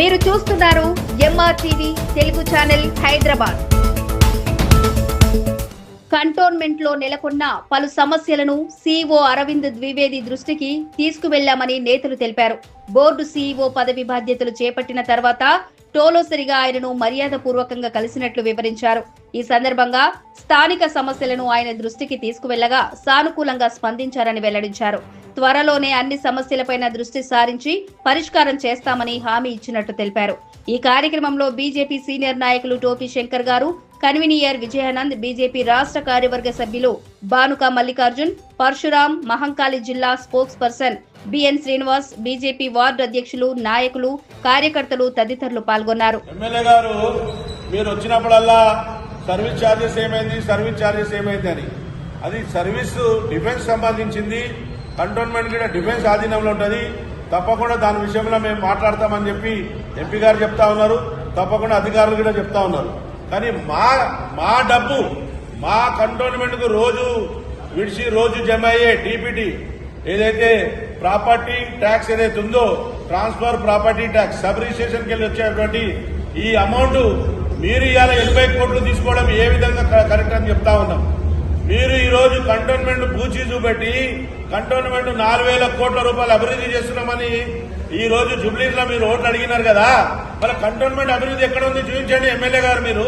మీరు చూస్తున్నారు MR TV Telugu channel Hyderabad. కంటోన్మెంట్లో నెలకొన్న పలు సమస్యలను సీఓ అరవింద్ ద్వివేది దృష్టికి తీసుకువెళ్ళామని నేతలు తెలిపారు. బోర్డు సీఈఓ పదవి బాధ్యతలు చేపట్టిన తర్వాత టోలోసరిగా ఆయనను మర్యాదపూర్వకంగా కలిసినట్లు వివరించారు. ఈ సందర్భంగా స్థానిక సమస్యలను ఆయన దృష్టికి తీసుకువెళ్ళగా సానుకూలంగా స్పందించారని వెల్లడించారు. త్వరలోనే అన్ని సమస్యలపైన దృష్టి సారించి పరిష్కారం చేస్తామని హామీ ఇచ్చినట్టు తెలిపారు. ఈ కార్యక్రమంలో బీజేపీ సీనియర్ నాయకులు టోపీ శంకర్ గారు కన్వీనియర్ విజయానంద్ బీజేపీ రాష్ట్ర కార్యవర్గ సభ్యులు బానుక మల్లికార్జున్ పరశురాం మహంకాళి జిల్లా spokesperson BN Srinivas BJP ward అధ్యక్షులు నాయకులు కార్యకర్తలు తదితరులు పాల్గొన్నారు. ఎమ్మెల్యే గారు మీరు వచ్చినప్పుడల్లా సర్వీస్ ఛార్జెస్ ఏమైంది సర్వీస్ ఛార్జెస్ ఏమైంది అని. అది సర్వీస్ డిఫెన్స్ సంబంధించింది. కంటోన్మెంట్ కూడా డిఫెన్స్ ఆధీనంలో ఉంటుంది. తప్పకుండా దాని విషయంలో మేము మాట్లాడతామని చెప్పి ఎంపీ గారు చెప్తా ఉన్నారు. తప్పకుండా అధికారులు కూడా చెప్తా ఉన్నారు. కానీ మా మా డబ్బు మా కంటోన్మెంట్కు రోజు విడిచి రోజు జమ అయ్యే డీపీటీ ఏదైతే ప్రాపర్టీ ట్యాక్స్ ఏదైతే ఉందో ట్రాన్స్ఫర్ ప్రాపర్టీ ట్యాక్స్ సబ్ రిజిస్ట్రేషన్కి వెళ్ళి వచ్చేటువంటి ఈ అమౌంట్ మీరు ఇవాళ ఎనభై కోట్లు తీసుకోవడం ఏ విధంగా క- కరెక్ట్ అని చెప్తా ఉన్నాం. మీరు ఈరోజు కంటోన్మెంట్ పూచి చూపెట్టి కంటోన్మెంట్ నాలుగు వేల కోట్ల రూపాయలు అభివృద్ధి చేస్తున్నామని ఈ రోజు జుబ్లీలో మీరు ఓట్లు అడిగినారు కదా. మరి కంటోన్మెంట్ అభివృద్ధి ఎక్కడ ఉంది? చూపించండి ఎమ్మెల్యే గారు మీరు.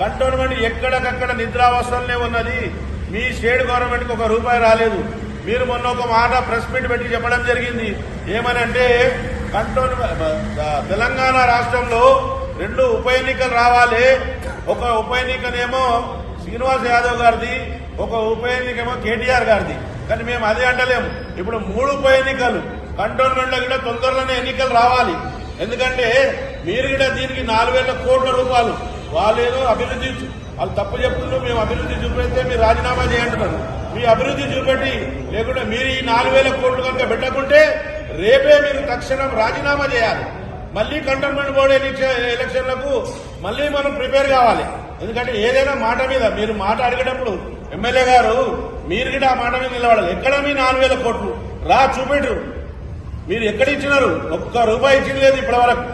కంటోన్మెంట్ ఎక్కడికక్కడ నిద్రావసరంలో ఉన్నది. మీ స్టేట్ గవర్నమెంట్కి ఒక రూపాయి రాలేదు. మీరు మొన్న ఒక మాట ప్రెస్ మీట్ పెట్టి చెప్పడం జరిగింది. ఏమనంటే కంటోన్ తెలంగాణ రాష్ట్రంలో రెండు ఉప ఎన్నికలు రావాలి. ఒక ఉప ఎన్నికనేమో శ్రీనివాస్ యాదవ్ గారిది ఒక ఉప ఎన్నికేమో కేటీఆర్ గారిది. కానీ మేము అదే అంటలేము. ఇప్పుడు మూడు ఉప ఎన్నికలు కంటోన్మెంట్లో కూడా తొందరలోనే ఎన్నికలు రావాలి. ఎందుకంటే మీరు కూడా దీనికి నాలుగు వేల కోట్ల రూపాయలు వాళ్ళు ఏదో అభివృద్ధి వాళ్ళు తప్పు చెప్తున్నారు మేము అభివృద్ధి చూపెడితే మీరు రాజీనామా చేయంటున్నారు. మీ అభివృద్ధి చూపెట్టి లేకుంటే మీరు ఈ నాలుగు వేల కోట్లు కనుక పెట్టకుంటే రేపే మీరు తక్షణం రాజీనామా చేయాలి. మళ్ళీ కంటోన్మెంట్ బోర్డు ఎలక్షన్లకు మళ్ళీ మనం ప్రిపేర్ కావాలి. ఎందుకంటే ఏదైనా మాట మీద మీరు మాట అడిగేటప్పుడు ఎమ్మెల్యే గారు మీరు కూడా ఆ మాట మీద నిలబడాలి. ఎక్కడ మీ నాలుగు వేల కోట్లు? రా చూపెట్టు మీరు ఎక్కడ ఇచ్చినారు? ఒక్క రూపాయి ఇచ్చింది లేదు ఇప్పటి వరకు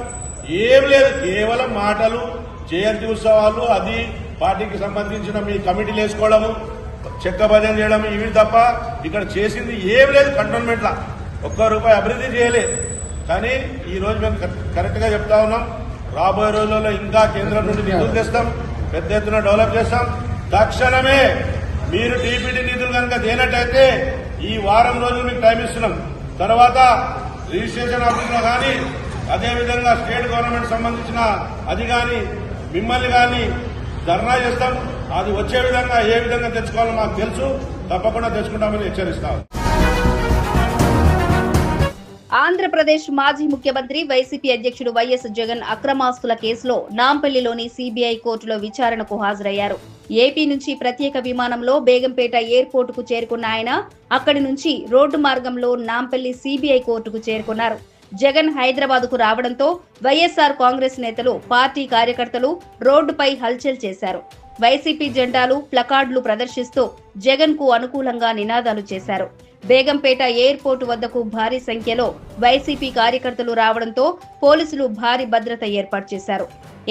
ఏం లేదు కేవలం మాటలు జయంతి ఉత్సవాలు అది పార్టీకి సంబంధించిన మీ కమిటీలు వేసుకోవడము చెక్క భజన చేయడం ఇవి తప్ప ఇక్కడ చేసింది ఏం లేదు కంటోన్మెంట్ లా ఒక్క రూపాయి అభివృద్ధి చేయలే. కానీ ఈ రోజు మేము కరెక్ట్గా చెప్తా ఉన్నాం. రాబోయే రోజుల్లో ఇంకా కేంద్రం నుండి నిధులు తెస్తాం పెద్ద ఎత్తున డెవలప్ చేస్తాం. తక్షణమే మీరు టీపీటీ నిధులు కనుక దేనట్టయితే ఈ వారం రోజులు మీకు టైం ఇస్తున్నాం. తర్వాత రిజిస్ట్రేషన్ ఆఫీసులో కానీ అదేవిధంగా స్టేట్ గవర్నమెంట్ సంబంధించిన అది కానీ మిమ్మల్ని కానీ ధర్నా చేస్తాం. అది వచ్చే విధంగా ఏ విధంగా తెచ్చుకోవాలో మాకు తెలుసు. తప్పకుండా తెచ్చుకుంటామని హెచ్చరిస్తాం. ఆంధ్రప్రదేశ్ మాజీ ముఖ్యమంత్రి వైసీపీ అధ్యక్షుడు వైఎస్ జగన్ అక్రమాస్తుల కేసులో నాంపల్లిలోని సీబీఐ కోర్టులో విచారణకు హాజరయ్యారు. ఏపీ నుంచి ప్రత్యేక విమానంలో బేగంపేట ఎయిర్పోర్టుకు చేరుకున్న ఆయన అక్కడి నుంచి రోడ్డు మార్గంలో నాంపల్లి సీబీఐ కోర్టుకు చేరుకున్నారు. జగన్ హైదరాబాద్కు రావడంతో వైఎస్ఆర్ కాంగ్రెస్ నేతలు పార్టీ కార్యకర్తలు రోడ్డుపై హల్చల్ చేశారు. వైసీపీ జెండాలు ప్లకార్డులు ప్రదర్శిస్తూ జగన్కు అనుకూలంగా నినాదాలు చేశారు. బేగంపేట ఎయిర్పోర్టు వద్దకు భారీ సంఖ్యలో వైసీపీ కార్యకర్తలు రావడంతో పోలీసులు భారీ భద్రత ఏర్పాటు చేశారు.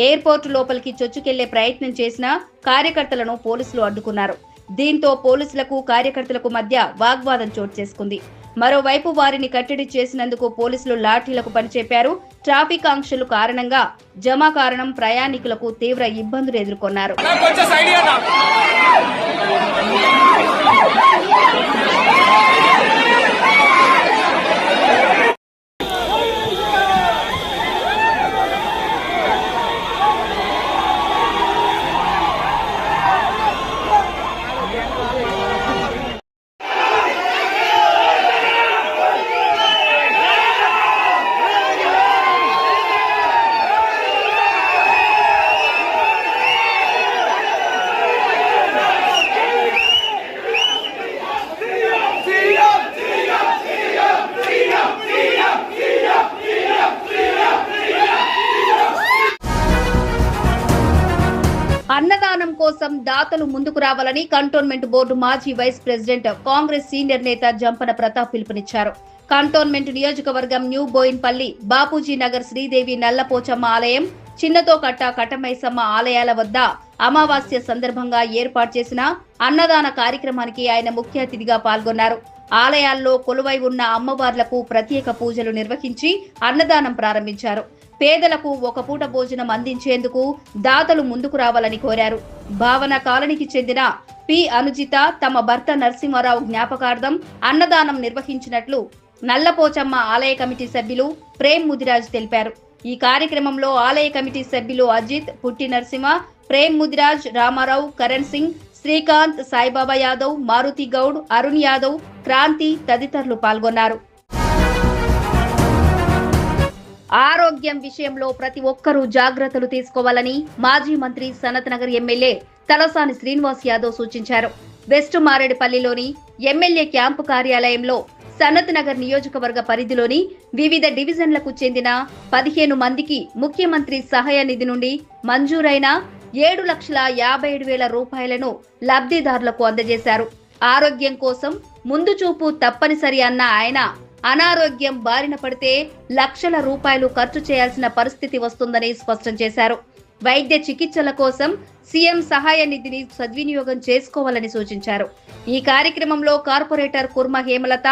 ఎయిర్పోర్టు లోపలికి చొచ్చుకెళ్ళే ప్రయత్నం చేసినా కార్యకర్తలను పోలీసులు అడ్డుకున్నారు. దీంతో పోలీసులకు కార్యకర్తలకు మధ్య వాగ్వాదం చోటు చేసుకుంది. మరోవైపు వారిని కట్టడి చేసినందుకు పోలీసులు లాఠీలకు పనిచెప్పారు ట్రాఫిక్ ఆంక్షలు కారణంగా జమా కారణం ప్రయాణికులకు తీవ్ర ఇబ్బందులు ఎదుర్కొన్నారు. Yeah. కోసం దాతలు ముందుకు రావాలని కంటోన్మెంట్ బోర్డు మాజీ వైస్ ప్రెసిడెంట్ కాంగ్రెస్ సీనియర్ నేత జంపన ప్రతాప్ పిలుపునిచ్చారు. కంటోన్మెంట్ నియోజకవర్గం న్యూ బోయిన్పల్లి బాపూజీ నగర్ శ్రీదేవి నల్లపోచమ్మ ఆలయం చిన్నతోకట్ట కటమైసమ్మ ఆలయాల వద్ద అమావాస్య సందర్భంగా ఏర్పాటు చేసిన అన్నదాన కార్యక్రమానికి ఆయన ముఖ్య అతిథిగా పాల్గొన్నారు. ఆలయాల్లో కొలువై ఉన్న అమ్మవార్లకు ప్రత్యేక పూజలు నిర్వహించి అన్నదానం ప్రారంభించారు. పేదలకు ఒక పూట భోజనం అందించేందుకు దాతలు ముందుకు రావాలని కోరారు. భావన కాలనీకి చెందిన పి. అనుజిత తమ భర్త నరసింహారావు జ్ఞాపకార్థం అన్నదానం నిర్వహించినట్లు నల్లపోచమ్మ ఆలయ కమిటీ సభ్యులు ప్రేమ్ ముదిరాజ్ తెలిపారు. ఈ కార్యక్రమంలో ఆలయ కమిటీ సభ్యులు అజిత్ పుట్టి నరసింహ ప్రేమ్ ముదిరాజ్ రామారావు కరణ్ సింగ్ శ్రీకాంత్ సాయిబాబా యాదవ్ మారుతి గౌడ్ అరుణ్ యాదవ్ క్రాంతి తదితరులు పాల్గొన్నారు. ఆరోగ్యం విషయంలో ప్రతి ఒక్కరూ జాగ్రత్తలు తీసుకోవాలని మాజీ మంత్రి సనత్ నగర్ ఎమ్మెల్యే తలసాని శ్రీనివాస్ యాదవ్ సూచించారు. వెస్ట్ మారేడుపల్లిలోని ఎమ్మెల్యే క్యాంపు కార్యాలయంలో సనత్ నగర్ నియోజకవర్గ పరిధిలోని వివిధ డివిజన్లకు చెందిన పదిహేను మందికి ముఖ్యమంత్రి సహాయ నిధి నుండి మంజూరైన ఏడు లక్షల యాభై ఏడు వేల రూపాయలను లబ్ధిదారులకు అందజేశారు. ఆరోగ్యం కోసం ముందు చూపు తప్పనిసరి అన్న ఆయన అనారోగ్యం బారిన పడితే లక్షల రూపాయలు ఖర్చు చేయాల్సిన పరిస్థితి వస్తుందని స్పష్టం చేశారు. వైద్య చికిత్సల కోసం సీఎం సహాయ నిధిని సద్వినియోగం చేసుకోవాలని సూచించారు. ఈ కార్యక్రమంలో కార్పొరేటర్ కుర్మ హేమలత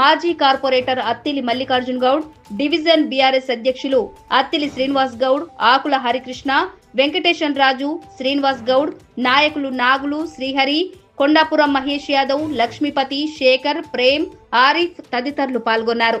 మాజీ corporator Attili Mallikarjun Goud division BRS అధ్యక్షులు అత్తిలి శ్రీనివాస్ గౌడ్ ఆకుల హరికృష్ణ వెంకటేశన్ రాజు శ్రీనివాస్ గౌడ్ నాయకులు నాగులు శ్రీహరి కొండాపురం మహేష్ యాదవ్ లక్ష్మీపతి శేఖర్ ప్రేమ్ ఆరిఫ్ తదితరులు పాల్గొన్నారు.